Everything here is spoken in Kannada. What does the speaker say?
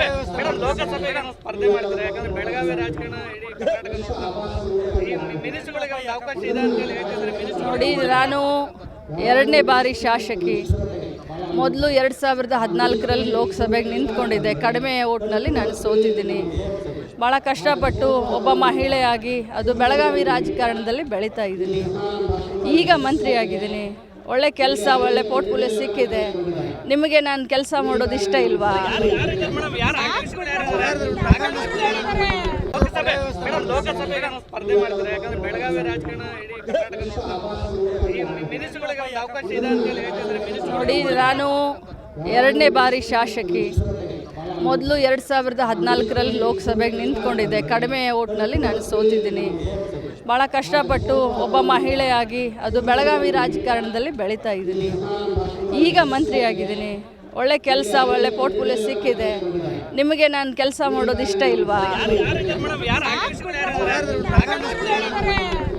ಲೋಕಸಭೆ, ಮೇಡಮ್ ಲೋಕಸಭೆಗೆ ನಾವು ಸ್ಪರ್ಧೆ ಮಾಡಿದ್ರೆ, ಯಾಕಂದ್ರೆ ಬೆಳಗಾವಿ ನೋಡಿ, ನಾನು ಎರಡನೇ ಬಾರಿ ಶಾಸಕಿ. ಮೊದಲು ಎರಡು ಸಾವಿರದ ಹದಿನಾಲ್ಕರಲ್ಲಿ ಲೋಕಸಭೆಗೆ ನಿಂತ್ಕೊಂಡಿದ್ದೆ. ಕಡಿಮೆ ಓಟ್ನಲ್ಲಿ ನಾನು ಸೋತಿದ್ದೀನಿ. ಭಾಳ ಕಷ್ಟಪಟ್ಟು ಒಬ್ಬ ಮಹಿಳೆಯಾಗಿ ಅದು ಬೆಳಗಾವಿ ರಾಜಕಾರಣದಲ್ಲಿ ಬೆಳೀತಾ ಇದ್ದೀನಿ. ಈಗ ಮಂತ್ರಿಯಾಗಿದ್ದೀನಿ. ಒಳ್ಳೆ ಕೆಲಸ, ಒಳ್ಳೆ ಪೋರ್ಟ್ಫೋಲಿಯೋ ಸಿಕ್ಕಿದೆ. ನಿಮಗೆ ನಾನು ಕೆಲಸ ಮಾಡೋದು ಇಷ್ಟ ಇಲ್ವಾ? ನೋಡಿ, ನಾನು ಎರಡನೇ ಬಾರಿ ಶಾಸಕಿ. ಮೊದಲು ಎರಡು ಸಾವಿರದ ಹದಿನಾಲ್ಕರಲ್ಲಿ ಲೋಕಸಭೆಗೆ ನಿಂತ್ಕೊಂಡಿದ್ದೆ. ಕಡಿಮೆ ಓಟ್ನಲ್ಲಿ ನಾನು ಸೋತಿದ್ದೀನಿ. ಭಾಳ ಕಷ್ಟಪಟ್ಟು ಒಬ್ಬ ಮಹಿಳೆಯಾಗಿ ಅದು ಬೆಳಗಾವಿ ರಾಜಕಾರಣದಲ್ಲಿ ಬೆಳೀತಾ ಇದ್ದೀನಿ. ಈಗ ಮಂತ್ರಿಯಾಗಿದ್ದೀನಿ. ಒಳ್ಳೆ ಕೆಲಸ, ಒಳ್ಳೆ ಪೋರ್ಟ್ಫೋಲಿಯೋ ಸಿಕ್ಕಿದೆ. ನಿಮಗೆ ನಾನು ಕೆಲಸ ಮಾಡೋದು ಇಷ್ಟ ಇಲ್ವಾ?